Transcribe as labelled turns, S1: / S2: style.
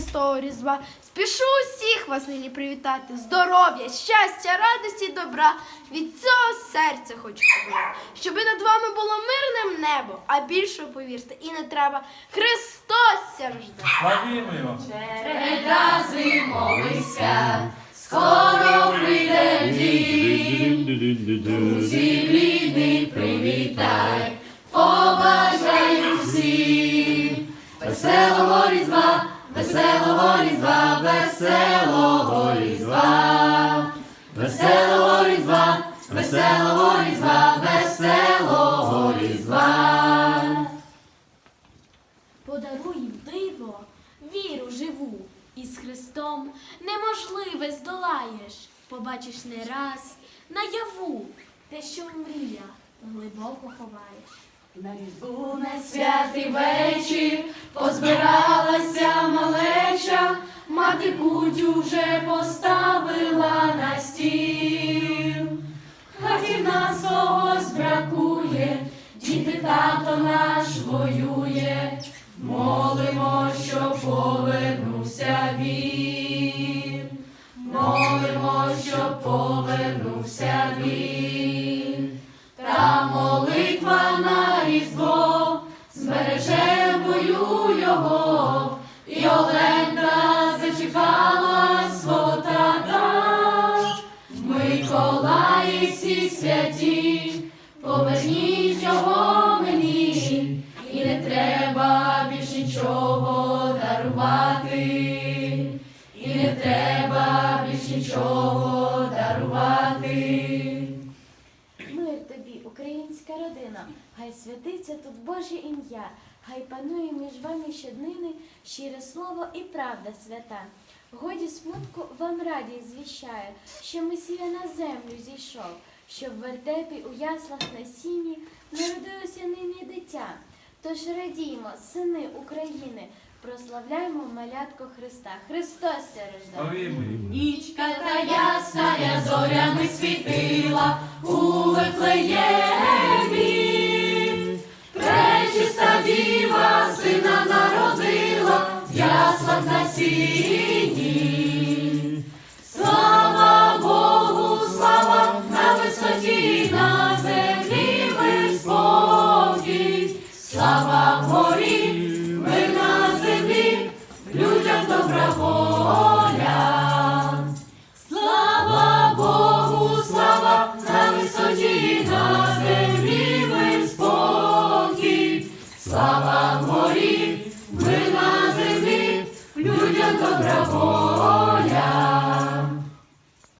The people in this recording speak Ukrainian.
S1: Христового Різдва. Спішу усіх вас нині привітати. Здоров'я, щастя, радості і добра. Від цього серця хочу побажати, щоб над вами було мирним небо, а більше повірте, і не треба. Христос.
S2: Славімо його!
S3: Череда зимовий свят, скоро прийде дім. Друзів рідний привітай, побажай усім. Веселого різдва, веселого різдва, веселого різдва. Веселого різдва, веселого різдва, веселого різдва.
S4: Подаруй диво віру живу, і з Христом неможливе здолаєш. Побачиш не раз наяву те, що в мріях глибоко ховаєш.
S3: На різдву на святий вечір малеча, мати кутю вже поставила на стіл. Хаті в нас когось бракує, діти тато наш воює, молимо, що повернувся він, молимо, що повернувся він. Та молитва на різдво збереже бою його, і треба більш нічого дарувати.
S5: Мир тобі, українська родина, хай святиться тут Боже ім'я, хай панує між вами щоднини щире слово і правда свята. Годі смутку вам радість звіщаю, що Месія на землю зійшов, що в вертепі у яслах на сіні народилося нині дитя. Тож радіймо, сини України, прославляймо малятко Христа. Христос ся рождає.
S3: Нічка та ясна я зорями світила у Вифлеємі. Пречиста діва сина народила в яслах на сіні. Слава Богу, слава на висоті, на землі спокій. Слава горі, добра воля. Слава Богу, слава на висоті, на землі мир спокій. Слава горі, мир на землі, людям добра воля.